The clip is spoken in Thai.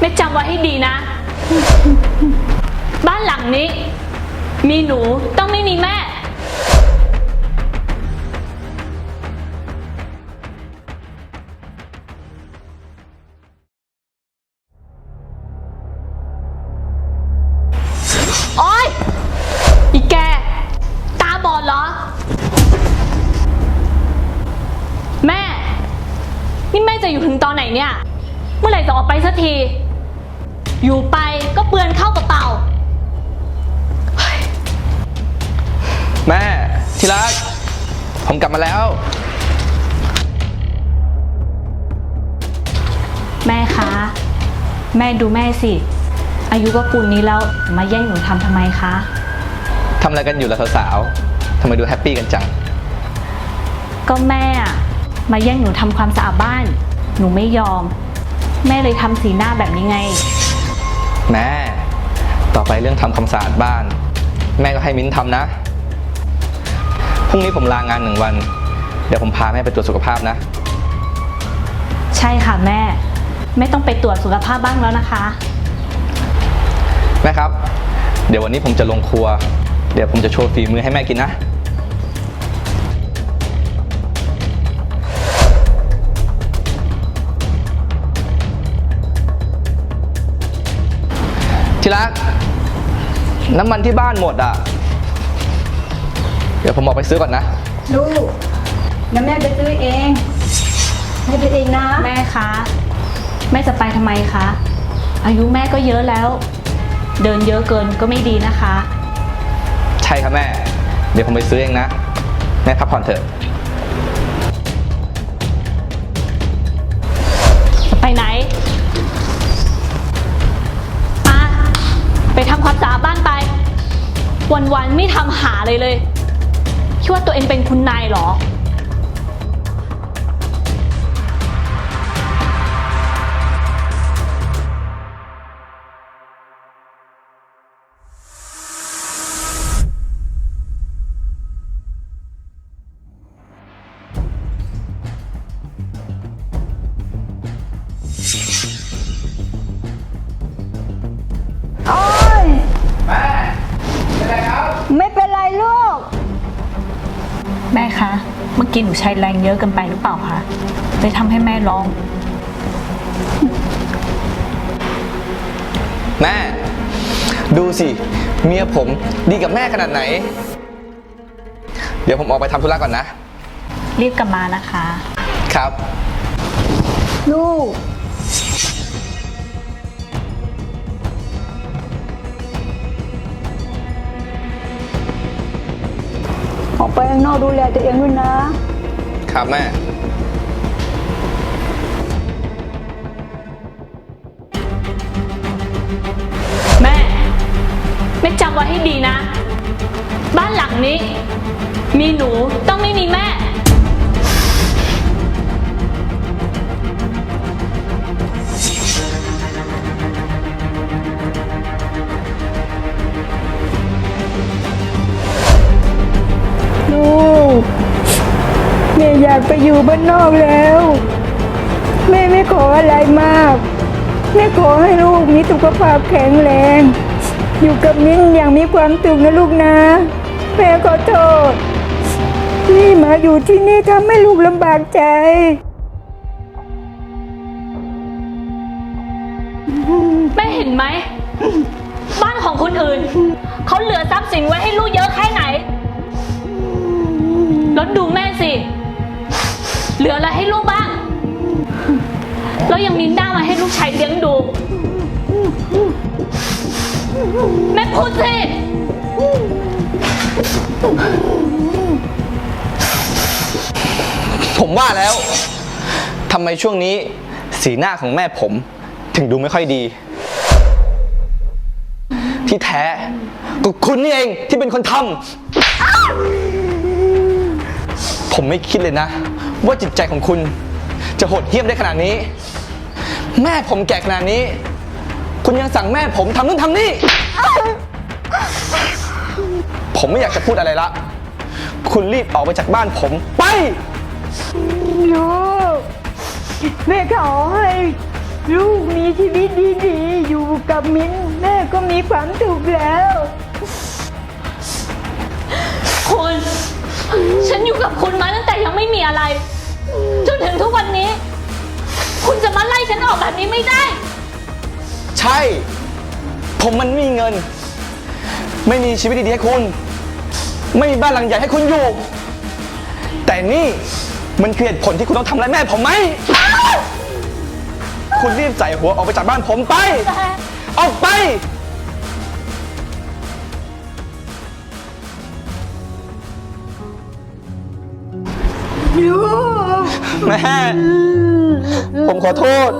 แม่จำไว้ให้ดีนะ บ้านหลังนี้ มีหนูต้องไม่มีแม่ โอ๊ย อีแก ตาบอดเหรอ แม่ นี่แม่จะอยู่ถึงตอนไหนเนี่ย เมื่อไหร่จะออกไปสักที อยู่ไปก็เปลือนเข้ากระเป๋า แม่ที่รัก ผมกลับมาแล้ว แม่คะ แม่ดูแม่สิ อายุก็ปูนนี้แล้ว มาแย่งหนูทำทำไมคะ ทำอะไรกันอยู่ล่ะสาวๆทำไมดูแฮปปี้กันจัง ก็แม่อะมาแย่งหนูทำความสะอาดบ้าน หนูไม่ยอม แม่เลยทำสีหน้าแบบนี้ไง แม่ ต่อไปเรื่องทำความสะอาดบ้าน แม่ก็ให้มิ้นท์ทำนะ พรุ่งนี้ผมลางานหนึ่งวัน เดี๋ยวผมพาแม่ไปตรวจสุขภาพนะ ใช่ค่ะแม่ ไม่ต้องไปตรวจสุขภาพบ้างแล้วนะคะ แม่ครับ เดี๋ยววันนี้ผมจะลงครัว เดี๋ยวผมจะโชว์ฝีมือให้แม่กินนะ ที่รัก น้ำมันที่บ้านหมดอะ เดี๋ยวผมออกไปซื้อก่อนนะ ลูกแล้วแม่ไปซื้อเองให้ไปเองนะ แม่คะ แม่จะไปทำไมคะ อายุแม่ก็เยอะแล้ว เดินเยอะเกินก็ไม่ดีนะคะ ใช่ครับแม่ เดี๋ยวผมไปซื้อเองนะ แม่พักผ่อนเถอะ วันๆไม่ทำหาเลยเลย คิดว่าตัวเองเป็นคุณนายเหรอ แม่คะ เมื่อกี้หนูใช้แรงเยอะเกินไปหรือเปล่าคะเลยทำให้แม่ร้อง แม่ ดูสิ เมียผมดีกับแม่ขนาดไหน เดี๋ยวผมออกไปทำธุระก่อนนะ รีบกลับมานะคะ ครับ ลูก ออกไปข้างนอกดูแลตัวเองด้วยนะ ครับแม่ แม่ แม่จำไว้ให้ดีนะ บ้านหลังนี้ มีหนูต้องไม่มีแม่ แม่อยากไปอยู่บ้านนอกแล้ว แม่ไม่ขออะไรมาก แม่ขอให้ลูกมีสุขภาพแข็งแรง อยู่กับมิ้นอย่างมีความสุขนะลูกนะ แม่ขอโทษที่มาอยู่ที่นี่ทำให้ลูกลำบากใจแม่เห็นไหม บ้านของคนอื่น เขาเหลือทรัพย์สินไว้ให้ลูก ลืออะไรให้ลูกบ้าง แล้วยังมีหน้ามาให้ลูกชายเลี้ยงดู แม่พูดสิผมว่าแล้วทำไมช่วงนี้สีหน้าของแม่ผม ถึงดูไม่ค่อยดี ที่แท้ก็คุณนี่เองที่เป็นคนทำผมไม่คิดเลยนะ ว่าจิตใจของคุณจะโหดเหี้ยมได้ขนาดนี้ แม่ผมแก่ขนาดนี้ คุณยังสั่งแม่ผมทำนู่นทำนี่ ผมไม่อยากจะพูดอะไรละ คุณรีบออกไปจากบ้านผมไป ลูกแม่ขอให้ลูกมีชีวิตดีๆ อยู่กับมิ้นแม่ก็มีความสุขแล้ว คุณ ฉันอยู่กับคุณมาตั้งแต่ยังไม่มีอะไร จนถึงทุกวันนี้ คุณจะมาไล่ฉันออกแบบนี้ไม่ได้ ใช่ ผมมันไม่มีเงิน ไม่มีชีวิตดีๆให้คุณ ไม่มีบ้านหลังใหญ่ให้คุณอยู่ แต่นี่มันคือเหตุผลที่คุณต้องทำร้ายแม่ผมไหม คุณรีบใส่หัวออกไปจากบ้านผมไป ออกไป แม่ ผมขอโทษ